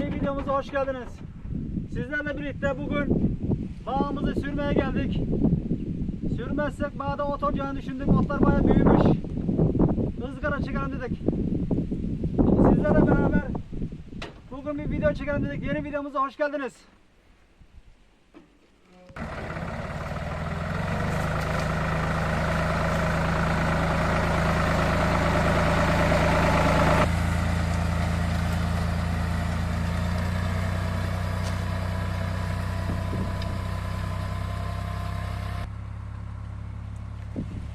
Yeni videomuza hoş geldiniz. Sizlerle birlikte bugün bağımızı sürmeye geldik. Sürmezsek bağda ot olacağını düşündük. Otlar bayağı büyümüş. Izgara çıkaralım dedik. Sizlerle beraber bugün bir video çekelim dedik. Yeni videomuza hoş geldiniz.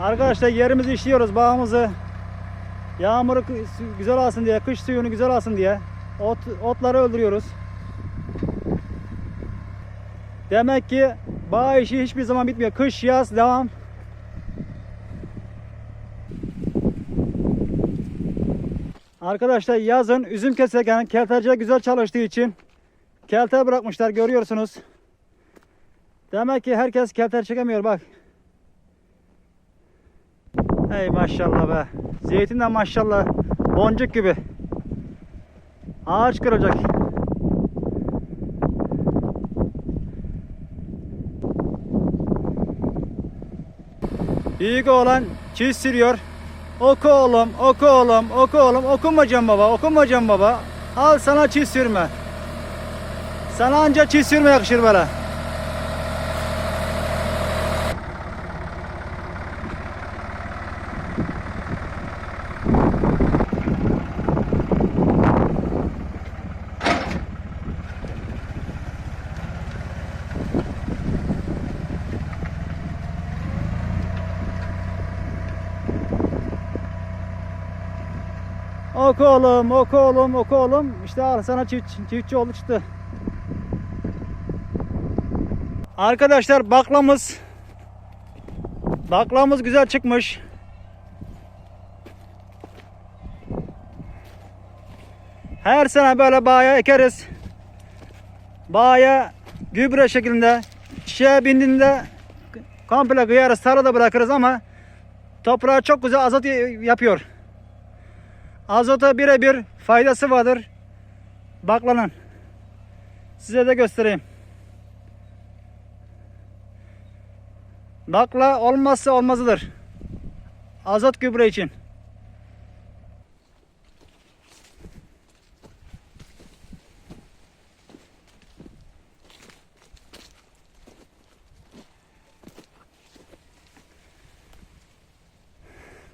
Arkadaşlar yerimizi işliyoruz bağımızı. Yağmuru güzel alsın diye, kış suyunu güzel alsın diye ot, otları öldürüyoruz. Demek ki bağ işi hiçbir zaman bitmiyor. Kış, yaz devam. Arkadaşlar yazın üzüm keserken kelteciler güzel çalıştığı için kelte bırakmışlar görüyorsunuz. Demek ki herkes kelter çekemiyor bak. Ey maşallah be. Zeytin de maşallah boncuk gibi. Ağaç kıracak. Büyük oğlan çiz sürüyor. Oku oğlum, oku oğlum, oku oğlum. Okunmayacağım baba, okunmayacağım baba. Al sana çiz sürme. Sana anca çiz sürme yakışır böyle. Oku oğlum, oku oğlum, oku oğlum. İşte al sana çift, çiftçi oğlu çıktı. Arkadaşlar baklamız baklamız güzel çıkmış. Her sene böyle bağa ekeriz. Bağa gübre şeklinde çiçeğe bindiğinde komple kıyarız, tarlada bırakırız ama toprağa çok güzel azot yapıyor. Azota birebir faydası vardır. Baklanın. Size de göstereyim. Bakla olmazsa olmazıdır. Azot gübre için.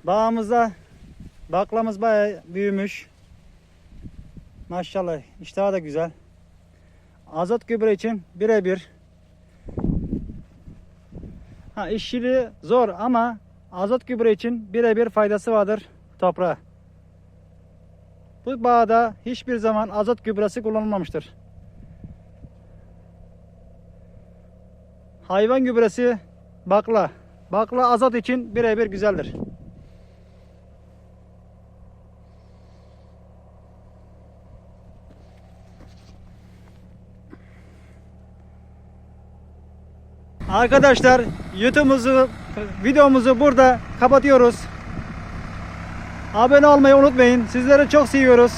Bağımızda Baklamız bayağı büyümüş. Maşallah iştahı da güzel. Azot gübre için birebir. Ha işçiliği zor ama azot gübre için birebir faydası vardır toprağa. Bu bağda hiçbir zaman azot gübresi kullanılmamıştır. Hayvan gübresi bakla. Bakla azot için birebir güzeldir. Arkadaşlar YouTube'umuzu videomuzu burada kapatıyoruz. Abone olmayı unutmayın. Sizleri çok seviyoruz.